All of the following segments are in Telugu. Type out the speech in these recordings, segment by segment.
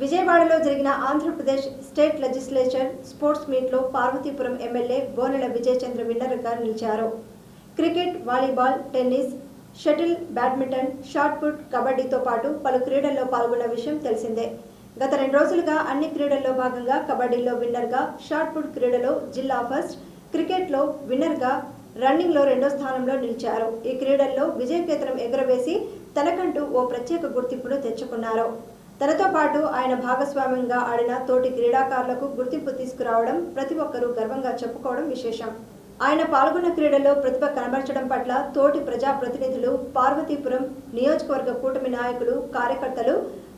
విజయవాడలో జరిగిన ఆంధ్రప్రదేశ్ స్టేట్ లెజిస్లేచర్ స్పోర్ట్స్ మీట్లో పార్వతీపురం ఎమ్మెల్యే బోనెల విజయచంద్ర విన్నర్గా నిలిచారు. Cricket volleyball tennis shuttle badminton shot put కబడ్డీతో పాటు పలు క్రీడల్లో పాల్గొన్న విషయం తెలిసిందే. గత రెండు రోజులుగా అన్ని క్రీడల్లో భాగంగా కబడ్డీలో విన్నర్గా షాట్ పుట్ క్రీడలో జిల్లా ఫస్ట్ క్రికెట్లో విన్నర్గా రన్నింగ్లో రెండో స్థానంలో నిలిచారు. ఈ క్రీడల్లో విజయకేతనం ఎగురవేసి తనకంటూ ఓ ప్రత్యేక గుర్తింపును తెచ్చుకున్నారు. తనతో పాటు ఆయన భాగస్వామ్యంగా ఆడిన తోటి క్రీడాకారులకు గుర్తింపు తీసుకురావడం ప్రతి ఒక్కరూ గర్వంగా చెప్పుకోవడం విశేషం. ఆయన పాల్గొన్న క్రీడల్లో ప్రతిభ కనబరచడం పట్ల తోటి ప్రజాప్రతినిధులు పార్వతీపురం నియోజకవర్గ కూటమి నాయకులు కార్యకర్తలు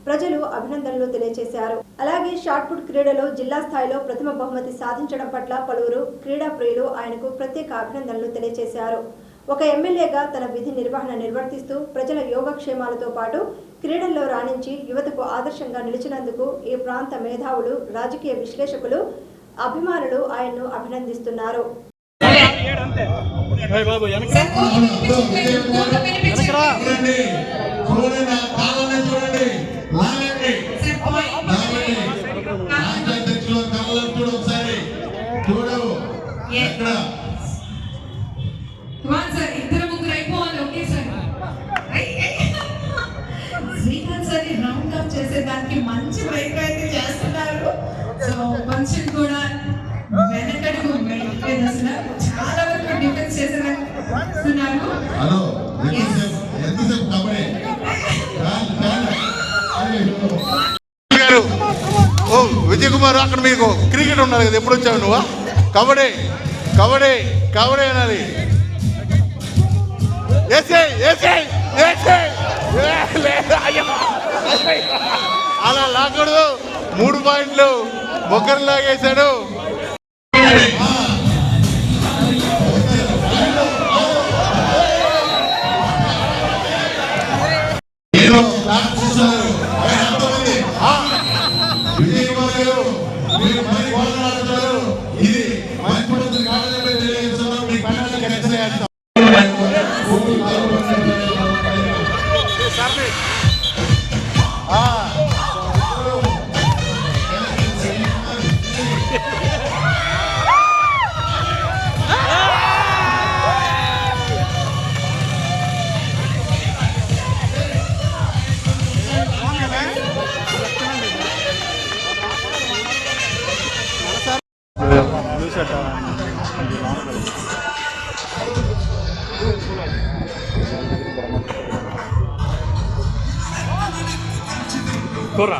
ప్రజలు అభినందనలు తెలియజేశారు అలాగే షార్ట్ పుట్ క్రీడలో జిల్లా స్థాయిలో ప్రథమ బహుమతి సాధించడం పట్ల పలువురు క్రీడా ప్రియులు ఆయనకు ప్రత్యేక అభినందనలు తెలియజేశారు ఒక ఎమ్మెల్యేగా తన విధి నిర్వహణ నిర్వర్తిస్తూ ప్రజల యోగక్షేమాలతో పాటు క్రీడల్లో రాణించి యువతకు ఆదర్శంగా నిలిచినందుకు ఈ ప్రాంత మేధావులు రాజకీయ విశ్లేషకులు అభిమానులు ఆయన్ను అభినందిస్తున్నారు. అప్ చేసేదానికి మంచి ప్రయత్నం అయితే చేస్తున్నారు. సో కొంచెం కూడా వెనకడుగు అసలు చాలా వరకు డిఫెన్స్ చేసేస్తున్నారు హలో ఎంతసేపు. గారు ఓ విజయ్ కుమార్ అక్కడ మీకు క్రికెట్ ఉన్నారు కదా ఎప్పుడు వచ్చావు నువ్వు? కబడ్డీ కబడ్డీ కబడ్డీ అనాలి అలా లాగకూడదు. మూడు పాయింట్లు ముగ్గురు లాగేశాడు. కూర